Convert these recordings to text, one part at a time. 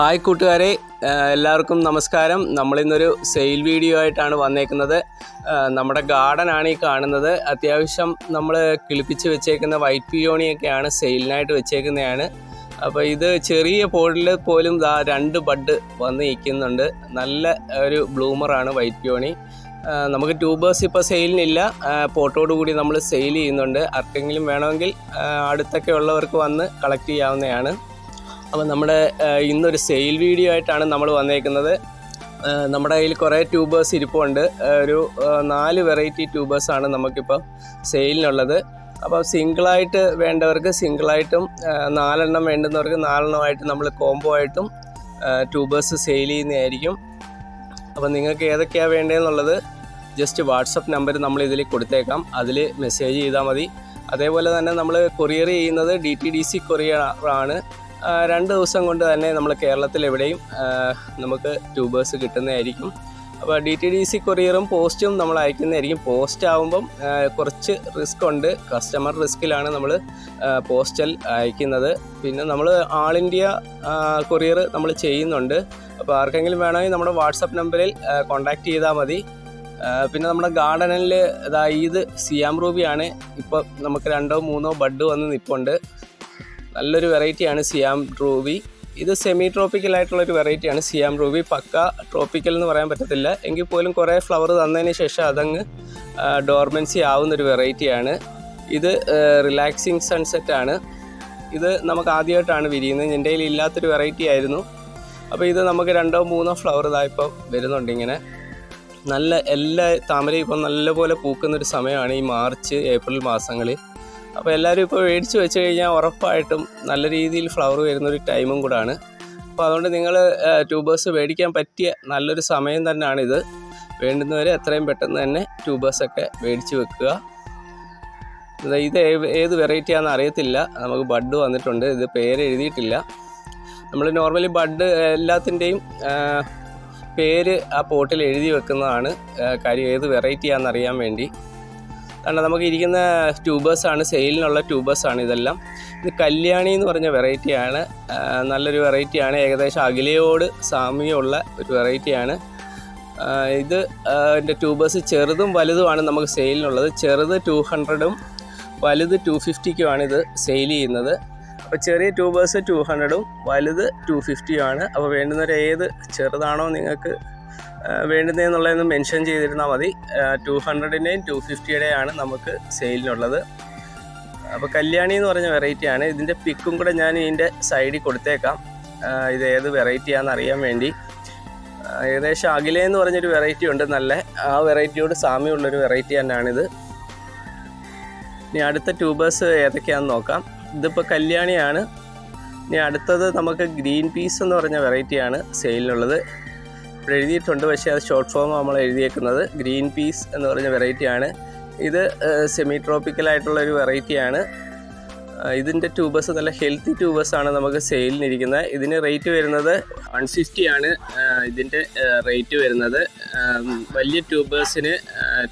Hi കൂട്ടുകാരെ എല്ലാവർക്കും നമസ്കാരം. നമ്മളിന്നൊരു സെയിൽ വീഡിയോ ആയിട്ടാണ് വന്നേക്കുന്നത്. നമ്മുടെ ഗാർഡൻ ആണ് ഈ കാണുന്നത്. അത്യാവശ്യം നമ്മൾ കിളിപ്പിച്ച് വെച്ചേക്കുന്ന വൈറ്റ് പിയോണിയൊക്കെയാണ് സെയിലിനായിട്ട് വെച്ചേക്കുന്നതാണ്. അപ്പോൾ ഇത് ചെറിയ പോഡിൽ പോലും ദാ രണ്ട് ബഡ് വന്ന് നിൽക്കുന്നുണ്ട്. നല്ല ഒരു ബ്ലൂമറാണ് വൈറ്റ് പിയോണി നമുക്ക് ട്യൂബേഴ്സ് ഇപ്പോൾ സെയിലിനില്ല. പോട്ടോട് കൂടി നമ്മൾ സെയിൽ ചെയ്യുന്നുണ്ട്. ആർക്കെങ്കിലും വേണമെങ്കിൽ അടുത്തൊക്കെ ഉള്ളവർക്ക് വന്ന് കളക്ട് ചെയ്യാവുന്നതാണ്. അപ്പോൾ നമ്മുടെ ഇന്നൊരു സെയിൽ വീഡിയോ ആയിട്ടാണ് നമ്മൾ വന്നേക്കുന്നത്. നമ്മുടെ കയ്യിൽ കുറേ ട്യൂബേഴ്സ് ഇരിപ്പുണ്ട്. ഒരു നാല് വെറൈറ്റി ട്യൂബേഴ്സാണ് നമുക്കിപ്പോൾ സെയിലിനുള്ളത്. അപ്പോൾ സിംഗിളായിട്ട് വേണ്ടവർക്ക് സിംഗിളായിട്ടും നാലെണ്ണം വേണ്ടുന്നവർക്ക് നാലെണ്ണമായിട്ട് നമ്മൾ കോംബോ ആയിട്ടും ട്യൂബേഴ്സ് സെയിൽ ചെയ്യുന്നതായിരിക്കും. അപ്പോൾ നിങ്ങൾക്ക് ഏതൊക്കെയാണ് വേണ്ടതെന്നുള്ളത് ജസ്റ്റ് വാട്സപ്പ് നമ്പർ നമ്മൾ ഇതിൽ കൊടുത്തേക്കാം. അതിൽ മെസ്സേജ് ചെയ്താൽ മതി. അതേപോലെ തന്നെ നമ്മൾ കൊറിയർ ചെയ്യുന്നത് D T D C courier ആണ്. രണ്ട് ദിവസം കൊണ്ട് തന്നെ നമ്മൾ കേരളത്തിൽ എവിടെയും നമുക്ക് ട്യൂബേഴ്സ് കിട്ടുന്നതായിരിക്കും. അപ്പോൾ ഡി ടി ഡി സി കൊറിയറും പോസ്റ്റും നമ്മൾ അയക്കുന്നതായിരിക്കും. പോസ്റ്റ് ആകുമ്പം കുറച്ച് റിസ്ക് ഉണ്ട്. കസ്റ്റമർ റിസ്ക്കിലാണ് നമ്മൾ പോസ്റ്റൽ അയക്കുന്നത്. പിന്നെ നമ്മൾ ആൾ ഇന്ത്യ കൊറിയർ നമ്മൾ ചെയ്യുന്നുണ്ട്. അപ്പോൾ ആർക്കെങ്കിലും വേണമെങ്കിൽ നമ്മുടെ വാട്സപ്പ് നമ്പറിൽ കോൺടാക്റ്റ് ചെയ്താൽ മതി. പിന്നെ നമ്മുടെ ഗാർഡനിൽ ഇതാ സിയാം റൂബിയാണ്. ഇപ്പോൾ നമുക്ക് രണ്ടോ മൂന്നോ ബഡ് വന്ന് നിൽപ്പുണ്ട് നല്ലൊരു വെറൈറ്റിയാണ് സിയാം റൂബി ഇത് സെമി ട്രോപ്പിക്കൽ ആയിട്ടുള്ള ഒരു വെറൈറ്റിയാണ് സിയാം റൂവി പക്ക ട്രോപ്പിക്കൽ എന്ന് പറയാൻ പറ്റത്തില്ല. എങ്കിൽ പോലും കുറേ ഫ്ലവർ തന്നതിന് ശേഷം അതങ്ങ് ഡോർമെൻസി ആവുന്ന ഒരു വെറൈറ്റിയാണ് ഇത് റിലാക്സിങ് സൺസെറ്റ് ആണ്. ഇത് നമുക്ക് ആദ്യമായിട്ടാണ് വിരിയുന്നത്. എന്റെ കയ്യിൽ ഇല്ലാത്തൊരു വെറൈറ്റി ആയിരുന്നു. അപ്പോൾ ഇത് നമുക്ക് രണ്ടോ മൂന്നോ ഫ്ലവർ ഇതായിപ്പോൾ വരുന്നുണ്ട് ഇങ്ങനെ. നല്ല എല്ലാ താമരയും ഇപ്പം നല്ലപോലെ പൂക്കുന്നൊരു സമയമാണ് ഈ മാർച്ച് ഏപ്രിൽ മാസങ്ങളിൽ അപ്പോൾ എല്ലാവരും ഇപ്പോൾ മേടിച്ച് വെച്ച് കഴിഞ്ഞാൽ ഉറപ്പായിട്ടും നല്ല രീതിയിൽ ഫ്ലവർ വരുന്ന ഒരു ടൈമും കൂടാണ്. അപ്പോൾ അതുകൊണ്ട് നിങ്ങൾ ട്യൂബേഴ്സ് മേടിക്കാൻ പറ്റിയ നല്ലൊരു സമയം തന്നെയാണിത്. വേണ്ടുന്നവരെ എത്രയും പെട്ടെന്ന് തന്നെ ട്യൂബേഴ്സൊക്കെ മേടിച്ച് വെക്കുക. ഇത് ഏത് വെറൈറ്റിയാണെന്ന് അറിയത്തില്ല. നമുക്ക് ബഡ് വന്നിട്ടുണ്ട്. ഇത് പേര് എഴുതിയിട്ടില്ല. നമ്മൾ നോർമലി ബഡ് എല്ലാത്തിന്റെയും പേര് ആ പോട്ടിൽ എഴുതി വെക്കുന്നതാണ് കാര്യം. ഏത് വെറൈറ്റിയാണെന്ന് അറിയാൻ വേണ്ടി. കാരണം നമുക്ക് ഇരിക്കുന്ന ട്യൂബേഴ്സാണ് സെയിലിനുള്ള ട്യൂബേഴ്സാണ് ഇതെല്ലാം. ഇത് കല്യാണി എന്ന് പറഞ്ഞ വെറൈറ്റിയാണ്. നല്ലൊരു വെറൈറ്റിയാണ്. ഏകദേശം അഖിലയോട് സാമ്യമുള്ള ഒരു വെറൈറ്റിയാണ്. ഇത് എന്റെ ട്യൂബേഴ്സ് ചെറുതും വലുതുമാണ് നമുക്ക് സെയിലിനുള്ളത്. ചെറുത് ടു ഹൺഡ്രഡും വലുത് ടു ഫിഫ്റ്റിക്കുമാണ് ഇത് സെയിൽ ചെയ്യുന്നത്. അപ്പോൾ ചെറിയ ട്യൂബേഴ്സ് ടു ഹൺഡ്രഡും വലുത് ടു ഫിഫ്റ്റിയുമാണ്. അപ്പോൾ വേണ്ടുന്നവർ ഏത് ചെറുതാണോ നിങ്ങൾക്ക് വേണ്ടുന്നതെന്നുള്ളതൊന്ന് മെൻഷൻ ചെയ്തിരുന്നാൽ മതി. ടു ഹൺഡ്രഡിന്റെയും ടു ഫിഫ്റ്റിയുടെയാണ് നമുക്ക് സെയിലിനുള്ളത് അപ്പോൾ കല്യാണി എന്ന് പറഞ്ഞ വെറൈറ്റിയാണ് ഇതിന്റെ പിക്കും കൂടെ ഞാൻ ഇതിന്റെ സൈഡിൽ കൊടുത്തേക്കാം. ഇത് ഏത് വെറൈറ്റിയാണെന്ന് അറിയാൻ വേണ്ടി. ഏകദേശം അഖില എന്ന് പറഞ്ഞൊരു വെറൈറ്റി ഉണ്ട് നല്ല. ആ വെറൈറ്റിയോട് സാമ്യമുള്ളൊരു വെറൈറ്റി തന്നെയാണിത് ഇനി അടുത്ത ട്യൂബേഴ്സ് ഏതൊക്കെയാണെന്ന് നോക്കാം. ഇതിപ്പോൾ കല്യാണിയാണ്. ഇനി അടുത്തത് നമുക്ക് ഗ്രീൻ പീസ് എന്ന് പറഞ്ഞ വെറൈറ്റിയാണ് സെയിലിനുള്ളത് എഴുതിയിട്ടുണ്ട്. പക്ഷേ അത് ഷോർട്ട് ഫോം നമ്മൾ എഴുതിയേക്കുന്നത്. ഗ്രീൻ പീസ് എന്ന് പറഞ്ഞ വെറൈറ്റിയാണ് ഇത് സെമി ട്രോപ്പിക്കലായിട്ടുള്ള ഒരു വെറൈറ്റിയാണ് ഇതിന്റെ ട്യൂബസ് നല്ല ഹെൽത്തി ട്യൂബസ് ആണ് നമുക്ക് സെയിലിനിരിക്കുന്നത് ഇതിന് റേറ്റ് വരുന്നത് വൺ ഫിഫ്റ്റി ആണ്. ഇതിന്റെ റേറ്റ് വരുന്നത്. വലിയ ട്യൂബേഴ്സിന്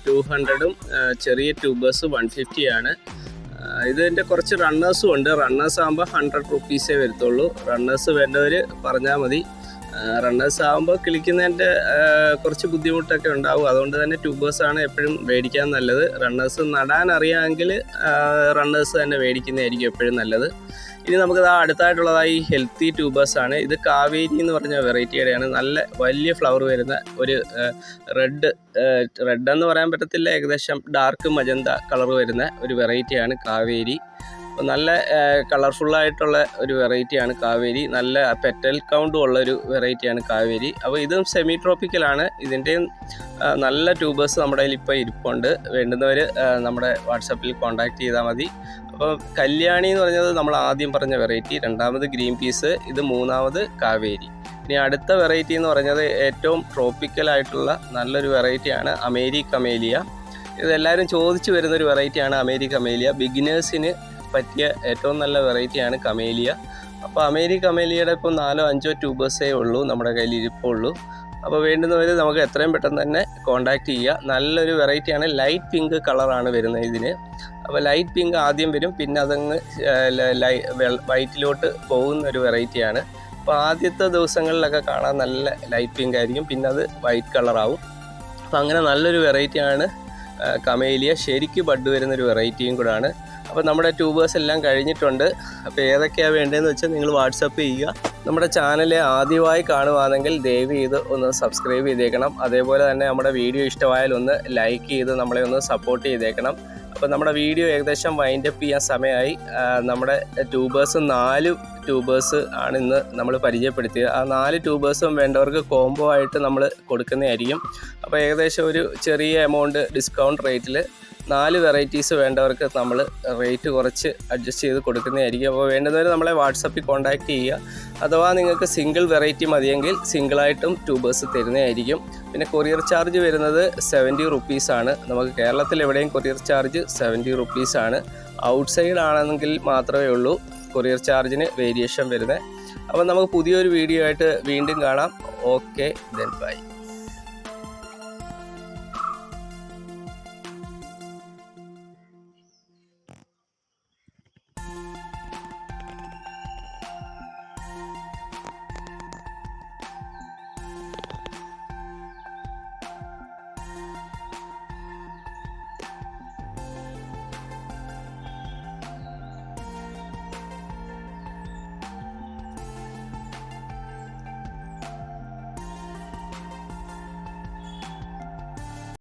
ടു ഹൺഡ്രഡും ചെറിയ ട്യൂബേഴ്സ് വൺ ഫിഫ്റ്റി ആണ്. ഇതിന്റെ കുറച്ച് റണ്ണേഴ്സും ഉണ്ട്. റണ്ണേഴ്സ് ആകുമ്പോൾ ഹൺഡ്രഡ് റുപ്പീസേ വരത്തുള്ളൂ. റണ്ണേഴ്സ് വേണ്ടവർ പറഞ്ഞാൽ മതി. റണ്ണേഴ്സ് ആകുമ്പോൾ കിളിക്കുന്നതിന്റെ കുറച്ച് ബുദ്ധിമുട്ടൊക്കെ ഉണ്ടാവും. അതുകൊണ്ട് തന്നെ ട്യൂബേഴ്സ് ആണ് എപ്പോഴും മേടിക്കാൻ നല്ലത്. റണ്ണേഴ്സ് നടാൻ അറിയാമെങ്കിൽ റണ്ണേഴ്സ് തന്നെ മേടിക്കുന്നതായിരിക്കും എപ്പോഴും നല്ലത്. ഇനി നമുക്ക് ദാ അടുത്തായിട്ടുള്ളതായി ഹെൽത്തി ട്യൂബേഴ്സ് ആണ്. ഇത് കാവേരി എന്ന് പറഞ്ഞ വെറൈറ്റിയുടെയാണ് നല്ല വലിയ ഫ്ലവർ വരുന്ന ഒരു റെഡ് റെഡ് എന്ന് പറയാൻ പറ്റത്തില്ല. ഏകദേശം ഡാർക്ക് മജന്ത കളർ വരുന്ന ഒരു വെറൈറ്റിയാണ് കാവേരി. അപ്പോൾ നല്ല കളർഫുള്ളായിട്ടുള്ള ഒരു വെറൈറ്റിയാണ് കാവേരി. നല്ല പെറ്റൽ കൗണ്ടും ഉള്ള ഒരു വെറൈറ്റിയാണ് കാവേരി. അപ്പോൾ ഇതും സെമി ട്രോപ്പിക്കലാണ് ഇതിന്റെയും നല്ല ട്യൂബേഴ്സ് നമ്മുടെ കയ്യിൽ ഇപ്പോൾ ഇരിപ്പുണ്ട്. വേണ്ടുന്നവർ നമ്മുടെ വാട്സാപ്പിൽ കോൺടാക്റ്റ് ചെയ്താൽ മതി. അപ്പോൾ കല്യാണി എന്ന് പറഞ്ഞത് നമ്മൾ ആദ്യം പറഞ്ഞ വെറൈറ്റി. രണ്ടാമത് ഗ്രീൻ പീസ് ഇത് മൂന്നാമത് കാവേരി. ഇനി അടുത്ത വെറൈറ്റി എന്ന് പറഞ്ഞത് ഏറ്റവും ട്രോപ്പിക്കലായിട്ടുള്ള നല്ലൊരു വെറൈറ്റിയാണ് അമേരി കമേലിയ ഇതെല്ലാവരും ചോദിച്ചു വരുന്നൊരു വെറൈറ്റിയാണ് അമേരി കമേലിയ ബിഗിനേഴ്സിന് പറ്റിയ ഏറ്റവും നല്ല വെറൈറ്റിയാണ് കമേലിയ. അപ്പോൾ അമേരി കമേലിയയുടെ ഇപ്പോൾ നാലോ അഞ്ചോ ട്യൂബേഴ്സേ ഉള്ളൂ നമ്മുടെ കയ്യിൽ ഇരിപ്പുള്ളൂ. അപ്പോൾ വേണ്ടുന്നവർ നമുക്ക് എത്രയും പെട്ടെന്ന് തന്നെ കോൺടാക്റ്റ് ചെയ്യുക. നല്ലൊരു വെറൈറ്റിയാണ് ലൈറ്റ് പിങ്ക് കളറാണ് വരുന്നത് ഇതിന്. അപ്പോൾ ലൈറ്റ് പിങ്ക് ആദ്യം വരും പിന്നെ അതങ്ങ് വൈറ്റിലോട്ട് പോകുന്ന ഒരു വെറൈറ്റിയാണ്. അപ്പോൾ ആദ്യത്തെ ദിവസങ്ങളിലൊക്കെ കാണാൻ നല്ല ലൈറ്റ് പിങ്ക് ആയിരിക്കും പിന്നെ അത് വൈറ്റ് കളറാവും. അപ്പോൾ അങ്ങനെ നല്ലൊരു വെറൈറ്റിയാണ് കമേലിയ ശരിക്ക് ബഡ് വരുന്നൊരു വെറൈറ്റിയും കൂടാണ്. അപ്പോൾ നമ്മുടെ ട്യൂബേഴ്സ് എല്ലാം കഴിഞ്ഞിട്ടുണ്ട്. അപ്പോൾ ഏതൊക്കെയാണ് വേണ്ടതെന്ന് വെച്ചാൽ നിങ്ങൾ വാട്സപ്പ് ചെയ്യുക. നമ്മുടെ ചാനൽ ആദ്യമായി കാണുവാണെങ്കിൽ ദയവ് ചെയ്ത് ഒന്ന് സബ്സ്ക്രൈബ് ചെയ്തേക്കണം. അതേപോലെ തന്നെ നമ്മുടെ വീഡിയോ ഇഷ്ടമായാൽ ഒന്ന് ലൈക്ക് ചെയ്ത് നമ്മളെ ഒന്ന് സപ്പോർട്ട് ചെയ്തേക്കണം. അപ്പോൾ നമ്മുടെ വീഡിയോ ഏകദേശം വൈൻഡപ്പ് ചെയ്യാൻ സമയമായി. നമ്മുടെ ട്യൂബേഴ്സ് നാല് ട്യൂബേഴ്സ് ആണ് ഇന്ന് നമ്മൾ പരിചയപ്പെടുത്തിയത്. ആ നാല് ട്യൂബേഴ്സും വേണ്ടവർക്ക് കോംബോ ആയിട്ട് നമ്മൾ കൊടുക്കുന്നതായിരിക്കും. അപ്പോൾ ഏകദേശം ഒരു ചെറിയ എമൗണ്ട് ഡിസ്കൗണ്ട് റേറ്റിൽ നാല് വെറൈറ്റീസ് വേണ്ടവർക്ക് നമ്മൾ റേറ്റ് കുറച്ച് അഡ്ജസ്റ്റ് ചെയ്ത് കൊടുക്കുന്നതായിരിക്കും. അപ്പോൾ വേണ്ടുന്നവർ നമ്മളെ വാട്സപ്പിൽ കോൺടാക്റ്റ് ചെയ്യുക. അഥവാ നിങ്ങൾക്ക് സിംഗിൾ വെറൈറ്റി മതിയെങ്കിൽ സിംഗിളായിട്ടും ട്യൂബേഴ്സ് തരുന്നതായിരിക്കും. പിന്നെ കൊറിയർ ചാർജ് വരുന്നത് സെവന്റി റുപ്പീസാണ് നമുക്ക് കേരളത്തിൽ എവിടെയും കൊറിയർ ചാർജ് സെവന്റി റുപ്പീസാണ് ഔട്ട് സൈഡ് ആണെങ്കിൽ മാത്രമേ ഉള്ളൂ. കൊറിയർ ചാർജിന് വേരിയേഷൻ വരുന്നത്. അപ്പോൾ നമുക്ക് പുതിയൊരു വീഡിയോ ആയിട്ട് വീണ്ടും കാണാം. Okay then bye.